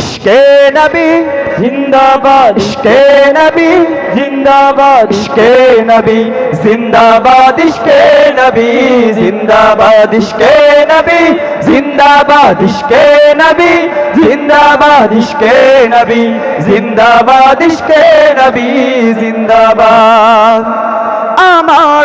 ইশকে নবী জিন্দাবাদ, ইশকে নবী জিন্দাবাদ, ইশকে নবী জিন্দাবাদ, ইশকে নবী জিন্দাবাদ, ইশকে নবী জিন্দাবাদ, ইশকে নবী জিন্দাবাদ, ইশকে নবী জিন্দাবাদ, ইশকে নবী জিন্দাবাদ। আমার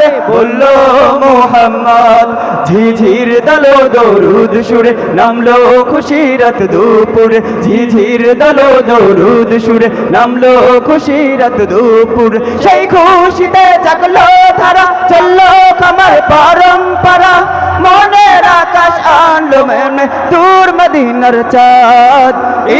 ধরে বলল, মোহাম্মদ, ঝিঝির দলো দরুদ সুরে নামলো খুশিরত দুপুর। ঝিঝির দলো দরুদ সুরে নামলো খুশিরত দুপুর। সেই খুশিতে জাগলো ধারা, চলল কমর পরম্পরা। মনের আকাশ আনলো মেনে দূর মদিনার চাঁদ।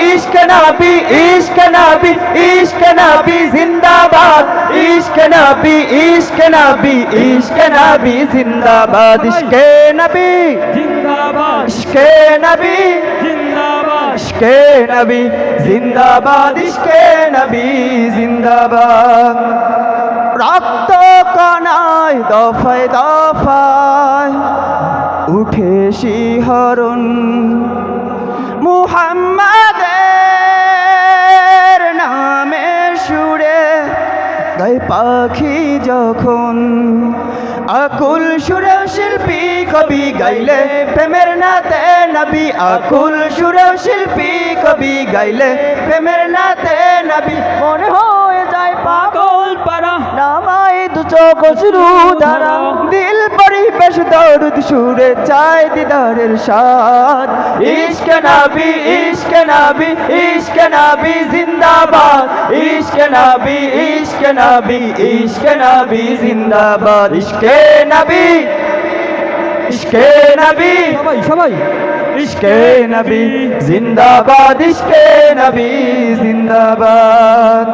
ইশক নবী ইশক নবী ইশক নবী, জিন্দাবাদ। ইশক নবী ইশক নবী ইশক নবী, জিন্দাবাদ, ইশকে নবী। জিন্দাবাদ ইশকে নবী জিন্দাবাদ ইশকে নবী, জিন্দাবাদ, ইশকে নবী, জিন্দাবাদ। রক্ত কণায় দফায় দফায় উঠে শিহরণ। মুহাম্মাদের গাই পাখি যখন আকুল সুরে শিল্পী কবি গাইলে, প্রেমের নাতে নবী আকুল সুরে শিল্পী কবি গাইলে, প্রেমের নাতে নবী নামাই দু চোখ শুরু ধারা দিল পরিবেশ দরুদ সুরে চাই দিদারের স্বাদ ইশক নবী ইশক নবী ইশক নবী জিন্দাবাদ। ইশক নবী ইশক নবী ইশক নবী জিন্দাবাদ। ইশকে নবী ইশকে নবী সবাই সবাই। ইশকে নবী জিন্দাবাদ ইশকে নবী জিন্দাবাদ।